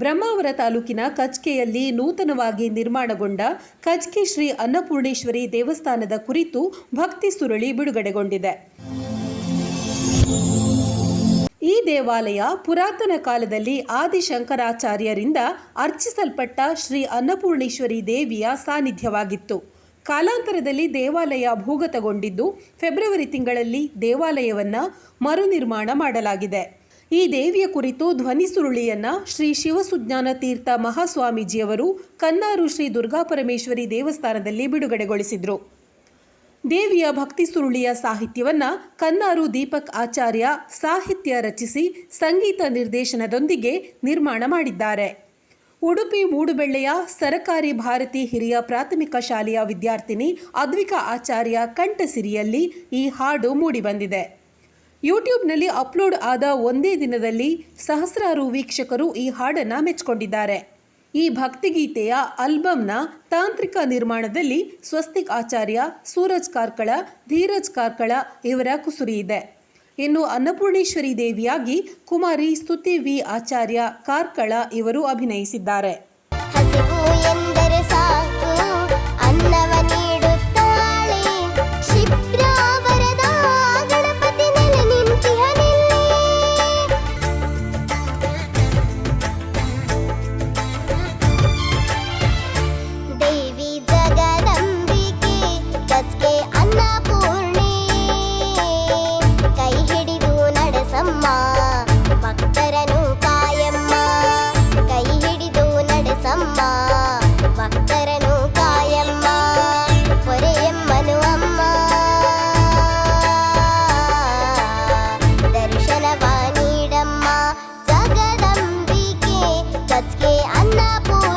ಬ್ರಹ್ಮಾವರ ತಾಲೂಕಿನ ಕಚ್ಕೆಯಲ್ಲಿ ನೂತನವಾಗಿ ನಿರ್ಮಾಣಗೊಂಡ ಕಚ್ಕೆ ಶ್ರೀ ಅನ್ನಪೂರ್ಣೇಶ್ವರಿ ದೇವಸ್ಥಾನದ ಕುರಿತು ಭಕ್ತಿ ಸುರುಳಿ ಬಿಡುಗಡೆಗೊಂಡಿದೆ. ಈ ದೇವಾಲಯ ಪುರಾತನ ಕಾಲದಲ್ಲಿ ಆದಿಶಂಕರಾಚಾರ್ಯರಿಂದ ಅರ್ಚಿಸಲ್ಪಟ್ಟ ಶ್ರೀ ಅನ್ನಪೂರ್ಣೇಶ್ವರಿ ದೇವಿಯ ಸಾನ್ನಿಧ್ಯವಾಗಿತ್ತು. ಕಾಲಾಂತರದಲ್ಲಿ ದೇವಾಲಯ ಭೂಗತಗೊಂಡಿದ್ದು, ಫೆಬ್ರವರಿ ತಿಂಗಳಲ್ಲಿ ದೇವಾಲಯವನ್ನು ಮರುನಿರ್ಮಾಣ ಮಾಡಲಾಗಿದೆ. ಈ ದೇವಿಯ ಕುರಿತು ಧ್ವನಿ ಸುರುಳಿಯನ್ನ ಶ್ರೀ ಶಿವಸುಜ್ಞಾನ ತೀರ್ಥ ಮಹಾಸ್ವಾಮೀಜಿಯವರು ಕನ್ನಾರು ಶ್ರೀ ದುರ್ಗಾಪರಮೇಶ್ವರಿ ದೇವಸ್ಥಾನದಲ್ಲಿ ಬಿಡುಗಡೆಗೊಳಿಸಿದರು. ದೇವಿಯ ಭಕ್ತಿ ಸುರುಳಿಯ ಸಾಹಿತ್ಯವನ್ನ ಕನ್ನಾರು ದೀಪಕ್ ಆಚಾರ್ಯ ಸಾಹಿತ್ಯ ರಚಿಸಿ ಸಂಗೀತ ನಿರ್ದೇಶನದೊಂದಿಗೆ ನಿರ್ಮಾಣ ಮಾಡಿದ್ದಾರೆ. ಉಡುಪಿ ಮೂಡುಬೆಳ್ಳೆಯ ಸರಕಾರಿ ಭಾರತಿ ಹಿರಿಯ ಪ್ರಾಥಮಿಕ ಶಾಲೆಯ ವಿದ್ಯಾರ್ಥಿನಿ ಅದ್ವಿಕಾ ಆಚಾರ್ಯ ಕಂಠಸಿರಿಯಲ್ಲಿ ಈ ಹಾಡು ಮೂಡಿಬಂದಿದೆ. ಯೂಟ್ಯೂಬ್ನಲ್ಲಿ ಅಪ್ಲೋಡ್ ಆದ ಒಂದೇ ದಿನದಲ್ಲಿ ಸಹಸ್ರಾರು ವೀಕ್ಷಕರು ಈ ಹಾಡನ್ನು ಮೆಚ್ಚಿಕೊಂಡಿದ್ದಾರೆ. ಈ ಭಕ್ತಿಗೀತೆಯ ಆಲ್ಬಮ್ನ ತಾಂತ್ರಿಕ ನಿರ್ಮಾಣದಲ್ಲಿ ಸ್ವಸ್ತಿಕ್ ಆಚಾರ್ಯ ಸೂರಜ್ ಕಾರ್ಕಳ, ಧೀರಜ್ ಕಾರ್ಕಳ ಇವರ ಕುಸುರಿ ಇದೆ. ಇನ್ನು ಅನ್ನಪೂರ್ಣೇಶ್ವರಿ ದೇವಿಯಾಗಿ ಕುಮಾರಿ ಸ್ತುತಿ ವಿ ಆಚಾರ್ಯ ಕಾರ್ಕಳ ಇವರು ಅಭಿನಯಿಸಿದ್ದಾರೆ. Bubble.